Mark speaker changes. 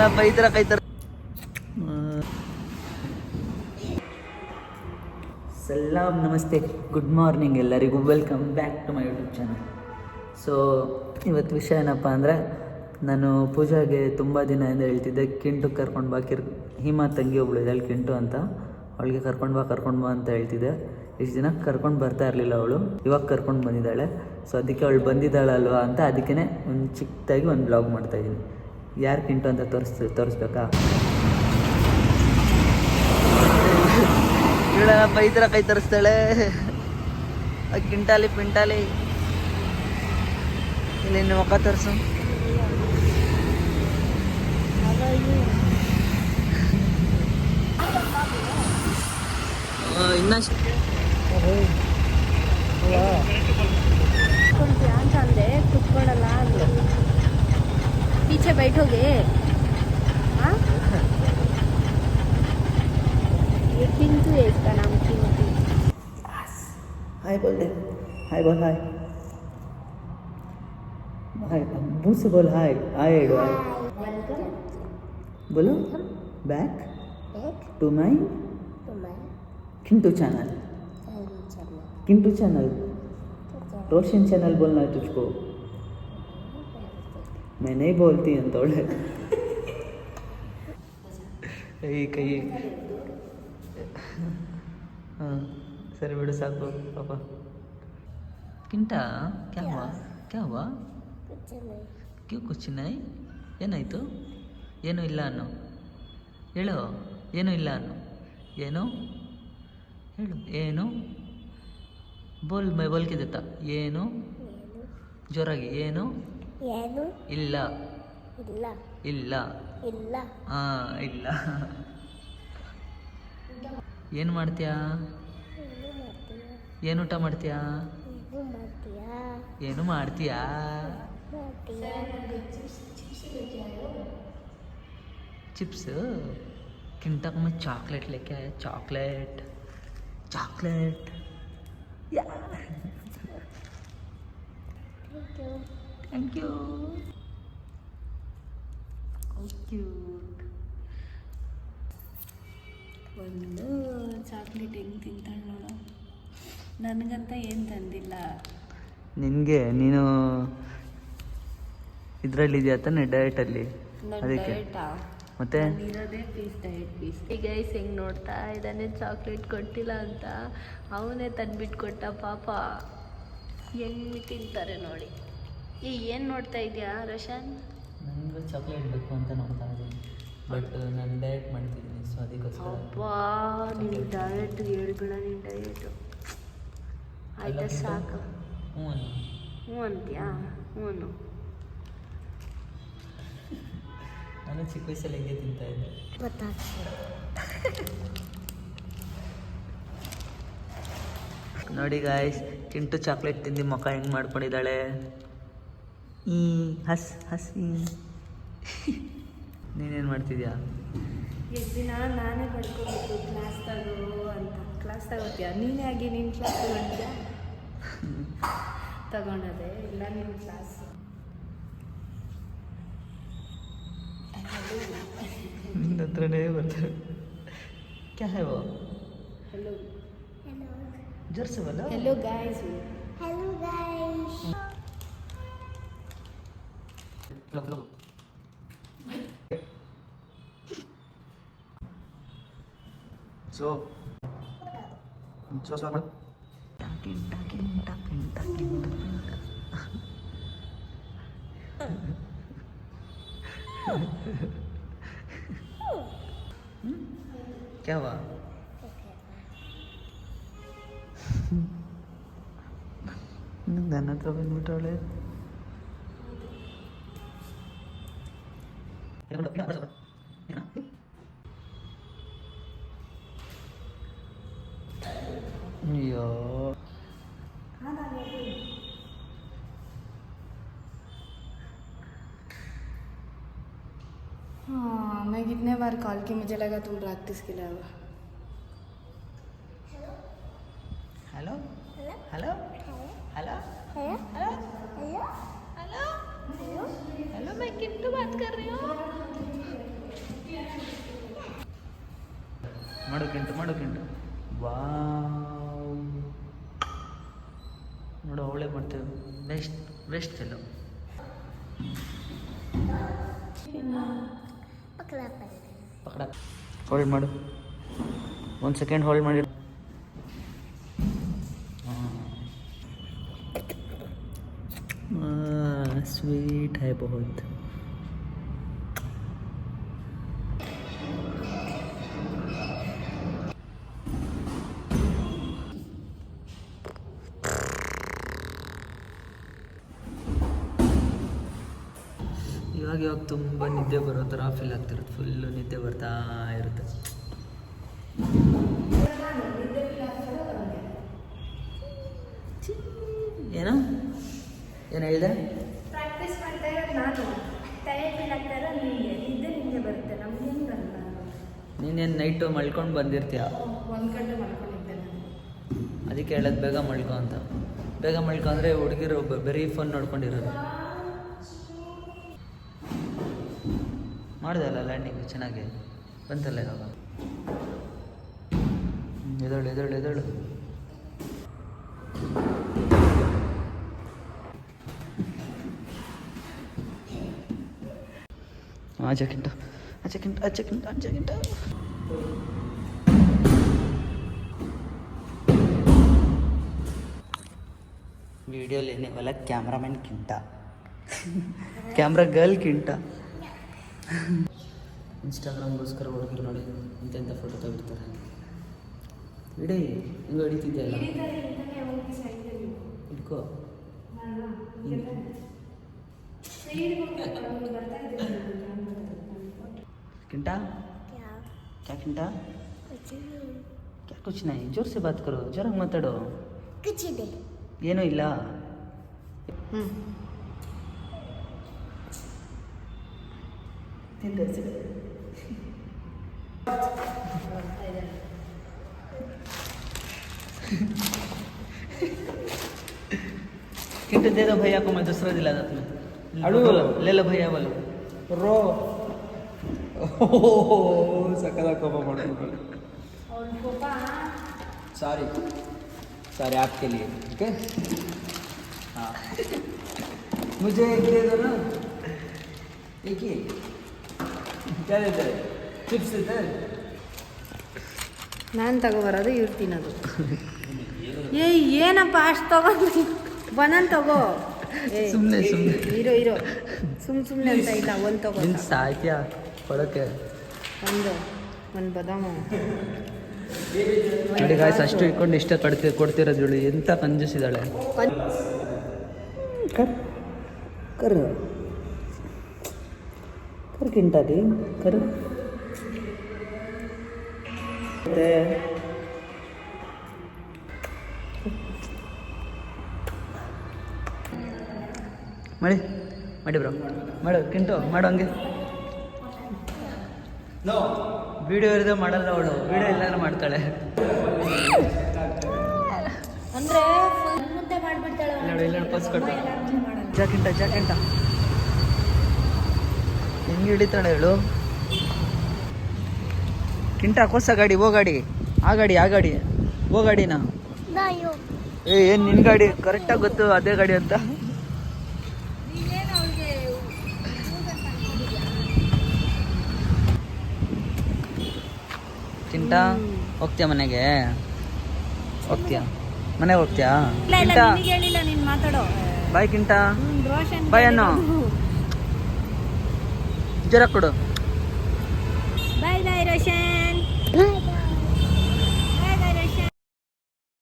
Speaker 1: ಥರ ಕೈತಾರ. ಸಲಾಮ್ ನಮಸ್ತೆ. ಗುಡ್ ಮಾರ್ನಿಂಗ್ ಎಲ್ಲರಿಗೂ. Welcome back to my YouTube channel so ಇವತ್ತು ವಿಷಯ ಏನಪ್ಪ ಅಂದರೆ, ನಾನು ಪೂಜಾಗೆ ತುಂಬ ದಿನದಿಂದ ಹೇಳ್ತಿದ್ದೆ, ಕಿಂಟು ಕರ್ಕೊಂಡು ಬಾ, ಕಿರ್ ಹಿಮಾ ತಂಗಿ ಒಬ್ಳು ಅಲ್ಲಿ ಕಿಂಟು ಅಂತ. ಅವಳಿಗೆ ಕರ್ಕೊಂಡು ಬಾ ಕರ್ಕೊಂಡು ಬಾ ಅಂತ ಹೇಳ್ತಿದ್ದೆ. ಇಷ್ಟು ದಿನ ಕರ್ಕೊಂಡು ಬರ್ತಾ ಇರಲಿಲ್ಲ ಅವಳು. ಇವಾಗ ಕರ್ಕೊಂಡು ಬಂದಿದ್ದಾಳೆ. ಸೊ ಅದಕ್ಕೆ ಅವಳು ಬಂದಿದ್ದಾಳಲ್ವಾ ಅಂತ ಅದಕ್ಕೇ ಒಂದು ಚಿಕ್ಕದಾಗಿ ಒಂದು ಬ್ಲಾಗ್ ಮಾಡ್ತಾಯಿದ್ದೀನಿ ಯಾರು ಕಿಂಟು ಅಂತ ತೋರಿಸ್ ತೋರಿಸ್ಬೇಕಾ? ಬೈದ್ರ ಕೈ ತರಿಸ್ತಾಳೆ? ಆ ಕಿಂಟಾಲಿ ಪಿಂಟಾಲಿ. ಇಲ್ಲಿ ನಿಮ್ಮ ಮುಖ ತರಿಸು. ಇನ್ನಷ್ಟು
Speaker 2: ಪೀಚೆ बैठोगे हाँ ये किंतु है इसका नाम किंतु
Speaker 1: हाय बोल दे हाय बोल हाय हाय मुंह से बोल हाय हाय एडो हाय
Speaker 2: वेलकम
Speaker 1: बोलो बैक
Speaker 2: एक
Speaker 1: टू माई
Speaker 2: तुम्हारा
Speaker 1: किंटू channel Kintu channel Roshan channel बोलना है तुझको मैं नहीं बोलती हूँ थोड़े ಈ ಕೈ. ಹಾಂ, ಸರಿ ಬಿಡು, ಸಾಕು. ಪಾಪ. ಕಿಂಟಾ ಕ್ಯಾ ಹುವಾ ಕ್ಯಾ ಹುವಾ ಕ್ಯೂ ಕುಚ್ಚಿನಾಯ್ ಏನಾಯಿತು? ಏನೂ ಇಲ್ಲ ಅನ್ನು. ಹೇಳು, ಏನೂ ಇಲ್ಲ ಅನ್ನು. ಏನು? ಹೇಳು. ಏನು? ಬೋಲ್, ಮೈ ಬೋಲ್ಕಿದತ್ತ ಏನು? ಜೋರಾಗಿ. ಏನು?
Speaker 2: ಏನು
Speaker 1: ಇಲ್ಲ
Speaker 2: ಇಲ್ಲ
Speaker 1: ಇಲ್ಲ
Speaker 2: ಇಲ್ಲ
Speaker 1: ಹಾಂ ಇಲ್ಲ ಏನು ಮಾಡ್ತೀಯಾ ಏನು ಊಟ ಮಾಡ್ತೀಯಾ
Speaker 2: ಏನು ಮಾಡ್ತೀಯಾ
Speaker 1: ಏನು ಮಾಡ್ತೀಯಾ
Speaker 2: ಮಾಡ್ತೀಯಾ
Speaker 1: चिप्स किंटक में चॉकलेट लेके आया चॉकलेट चॉकलेट या Thank you cute
Speaker 2: ಒಂದು ಚಾಕ್ಲೇಟ್ ಹೆಂಗ್ ತಿಂತಾಳೆ ನೋಡ. ನನಗಂತ ಏನು ತಂದಿಲ್ಲ.
Speaker 1: ನಿನಗೆ ನೀನು ಇದರಲ್ಲಿದೆಯಾ ತಾನೆ ಅಲ್ಲಿ? ಅದಕ್ಕೆ. ಮತ್ತೆ?
Speaker 2: ಪೀಸ್ ಡಯಟ್ ಪೀಸ್ ಈಗ ಐಸ್ ಹೆಂಗೆ ನೋಡ್ತಾ ಇದ್ದಾನೆ? ಚಾಕ್ಲೇಟ್ ಕೊಟ್ಟಿಲ್ಲ ಅಂತ. ಅವನೇ ತಂದ್ಬಿಟ್ಟು ಕೊಟ್ಟ ಪಾಪ. ಹೆಂಗ್ ತಿಂತಾರೆ ನೋಡಿ. ಈ ಏನು ನೋಡ್ತಾ ಇದೆಯಾ ರೋಷನ್?
Speaker 1: ನನಗೂ ಚಾಕ್ಲೇಟ್ ಬೇಕು ಅಂತ ನೋಡ್ತಾ ಇದ್ದೀನಿ. ಬಟ್ ನಾನು ಡಯಟ್ ಮಾಡ್ತಿದ್ದೀನಿ ಸೊ ಅದಕ್ಕೋಸ್ಕರ.
Speaker 2: ಅಪ್ಪಾ ನಿನ್ನ ಡಯಟ್ ಹೇಳ್ಬೇಡ ನಿನ್ನ ಡಯಟು ಆಯ್ತಾ ಸಾಕು.
Speaker 1: ಹ್ಞೂ ಅನ್ನು
Speaker 2: ಹ್ಞೂ ಅಂತೀಯಾ ಹ್ಞೂ ಅನ್ನು.
Speaker 1: ನಾನು ಚಿಕ್ಕ ವಯಸ್ಸಲ್ಲಿ ಹೆಂಗೆ ತಿಂತಾ ಇದ್ದೆ. ನೋಡಿ ಗಾಯ್ಸ್ ಚಿಂಟು ಚಾಕ್ಲೇಟ್ ತಿಂದು ಮುಖ ಹೆಂಗೆ ಮಾಡ್ಕೊಂಡಿದ್ದಾಳೆ? ಈ ಹಸ್ ಹಸ್ ನೀನೇನು ಮಾಡ್ತಿದ್ಯಾ?
Speaker 2: ಎಷ್ಟು ದಿನ? ನಾನೇ ಪಡ್ಕೊಬೇಕು. ಕ್ಲಾಸ್ ತಗೋ ಅಂತ. ಕ್ಲಾಸ್ ತಗೋತೀಯ? ನೀನೇ ಆಗಿ ನಿನ್ನ ಕ್ಲಾಸ್ ತಗೊಂಡ್ಯಾ ತಗೊಂಡದೆ. ಇಲ್ಲ ನಿನ್ನ ಕ್ಲಾಸ್
Speaker 1: ನಿನ್ನ ಹತ್ರನೇ ಬರ್ತದೆ ಕ್ಯಾವ್
Speaker 2: hello
Speaker 1: ಜೋರ್ಸವಲ್ಲ hello guys hello guys so so so talking talking talking talking
Speaker 2: हाँ, मैं कितने बार कॉल की मुझे लगा तुम प्रैक्टिस के लिए hello?
Speaker 1: Hello? Hello? Hello? Hello? Hello? Hello मैं किट्टू बात कर रही हूँ। ಮಾಡೋಕೆಂಟು ಮಾಡೋಕೆಂಟು ವಾವ್. ನೋಡು, ಅವಳೆ ಮಾಡ್ತೇವೆ ಬೆಸ್ಟ್ ಬೆಸ್ಟ್ ಎಲ್ಲ ಹೋಲ್ಡ್ ಮಾಡು. ಒಂದು ಸೆಕೆಂಡ್ ಹೋಲ್ಡ್ ಮಾಡಿ. ಸ್ವೀಟ್ ಹೈ ಇವಾಗ ಇವಾಗ ತುಂಬ ನಿದ್ದೆ ಬರೋ ಥರ ಫೀಲ್ ಆಗ್ತಿರುತ್ತೆ. ಫುಲ್ಲು ನಿದ್ದೆ ಬರ್ತಾ ಇರುತ್ತೆ. ಏನು? ಏನು ಹೇಳಿದೆ?
Speaker 2: ಪ್ರಾಕ್ಟೀಸ್ ಮಾಡ್ತಾ ಇರೋದು ನಾನು. ತಲೆ ಫೀಲ್ ಆಗ್ತಾ ಇರೋದು ನಿಮಗೆ ನಿದ್ದೆ ನಿಮಗೆ ಬರುತ್ತೆ ನಮ್ಗೇನು ಬರಲ್ಲ?
Speaker 1: ನೀನೇನು ನೈಟು ಮಲ್ಕೊಂಡು ಬಂದಿರ್ತೀಯ?
Speaker 2: ಒಂದು ಗಂಟೆ ಮಾಡ್ಕೊಂಡಿದ್ದೆ
Speaker 1: ಅದಕ್ಕೆ ಹೇಳೋದು ಬೇಗ ಮಲ್ಕೊ ಅಂತ. ಬೇಗ ಮಲ್ಕೊ ಅಂದರೆ ಹುಡುಗಿರು ಬರೀ ಫೋನ್ ನೋಡ್ಕೊಂಡಿರೋದು. ಮಾಡಿದೆ ಅಲ್ಲ ಲ್ಯಾಂಡಿಂಗ್ ಚೆನ್ನಾಗಿ? ಬಂತಲ್ಲ ಇವಾಗ? ಎದಳು ಎದಳು ಎದಳು ಆಚೆಕಿಂಟ ಆಚೆಕಿಂಟ ಆಚೆಕಿಂಟ ಆಚೆಕಿಂಟ ವಿಡಿಯೋಲಿ ಏನೇವಲ್ಲ ಕ್ಯಾಮ್ರಾಮನ್ ಕಿಂಟ ಕ್ಯಾಮ್ರಾ ಗರ್ಲ್ ಕಿಂಟ ಇನ್ಸ್ಟಾಗ್ರಾಮ್ಗೋಸ್ಕರ ಹುಡುಗರು ನೋಡಿ ಇಂತೆಂಥ ಫೋಟೋ ತೆಗಿರ್ತಾರೆ ಇಡೀ ಹಿಂಗೆ ಹಿಡಿತಿದ್ದೆಲ್ಲ ಇಟ್ಕೋ किंटा क्या किंटा क्या कुछ नहीं जोर से बात करो जोर ಮಾತಾಡೋ
Speaker 2: ಕಿಚ್ಚಿದೆ
Speaker 1: ಏನೂ ಇಲ್ಲ
Speaker 2: ಹ್ಞೂ
Speaker 1: किंटू दे दो भैया को मैं दूसरा दिला देता हूँ
Speaker 3: अड़ू।
Speaker 1: ले लो भैया बोलो
Speaker 3: ರೋ ಸಕ್ಕದ ಕೋಪ ಮಾಡ್ಕೊಂಡು
Speaker 2: ಅವ್ರ ಕೋಪ
Speaker 3: ಸಾರಿ सारी आपके लिए ठीक है हाँ मुझे एक दे दो ना एक ही ಚಿಪ್ಸ್ ಇದೆ.
Speaker 2: ನಾನು ತಗೋಬರೋದು ಇವ್ರು ತಿನ್ನೋದು. ಏಯ್ ಏನಪ್ಪ ಅಷ್ಟು ತಗೋ ಬನನ್ ತಗೋ.
Speaker 1: ಸುಮ್ಮನೆ ಸುಮ್ಮನೆ
Speaker 2: ಇರೋ ಇರೋ. ಸುಮ್ ಸುಮ್ಮನೆ ಅಂತ ಇಲ್ಲ ಒಂದು ತಗೋ
Speaker 1: ಸಾಯ್ತ್ಯಾ ಕೊಡೋಕ್ಕೆ.
Speaker 2: ಒಂದು ಒಂದು ಬದಾಮ.
Speaker 1: ನೋಡಿ ಗಾಯ್ಸ್ ಅಷ್ಟು ಇಟ್ಕೊಂಡು ಇಷ್ಟ ಕಡ್ತಿ ಕೊಡ್ತಿರೋದು ಇವಳು. ಎಂತ ಕಂಜಿಸಿದಾಳೆ ಕರ್ ಕರ್ ಕರ್ ಮತ್ತೆ ಮಾಡಿ ಮಾಡಿ ಬ್ರೋ. ಮಾಡು ಕಿಂಟು ಮಾಡು ಹಂಗೆ. ವಿಡಿಯೋ ಇರೋದೇ ಮಾಡಲ್ಲ ಅವಳು. ವಿಡಿಯೋ ಎಲ್ಲಾದ್ರೂ ಮಾಡ್ತಾಳೆ.
Speaker 2: ಅಂದ್ರೆ ಮುದ್ದೆ ಮಾಡ್ಬಿಡ್ತಾಳೆ
Speaker 1: ನೋಡಿ ಇಲ್ಲ ಪಸ್ ಕೊಟ್ಟು ಜಾಕಿಂಟ ಜಾಕಿಂಟ. ಹೆಂಗೆ ಹಿಡಿತಾಳೆ ಹೇಳು. ಕಿಂಟ ಕೊಸ ಗಾಡಿ ಓ ಗಾಡಿ. ಆ ಗಾಡಿ ಆ ಗಾಡಿ. ಓ ಗಾಡಿನ? ಏ ಏನು ನಿನ್ನ ಗಾಡಿ? ಕರೆಕ್ಟಾಗಿ ಗೊತ್ತು ಅದೇ ಗಾಡಿ ಅಂತ. ಕಿಂಟ ಹೋಗ್ತೀಯ ಮನೆಗೆ? ಹೋಗ್ತೀಯಾ? ಮನೆಗೆ ಹೋಗ್ತೀಯಾ? ಬಾಯ್ ಕಿಂಟಾ. ಬಾಯ್ ಅನ್ನು. ಜರ ಕೊಡು.
Speaker 2: Bye bye Roshan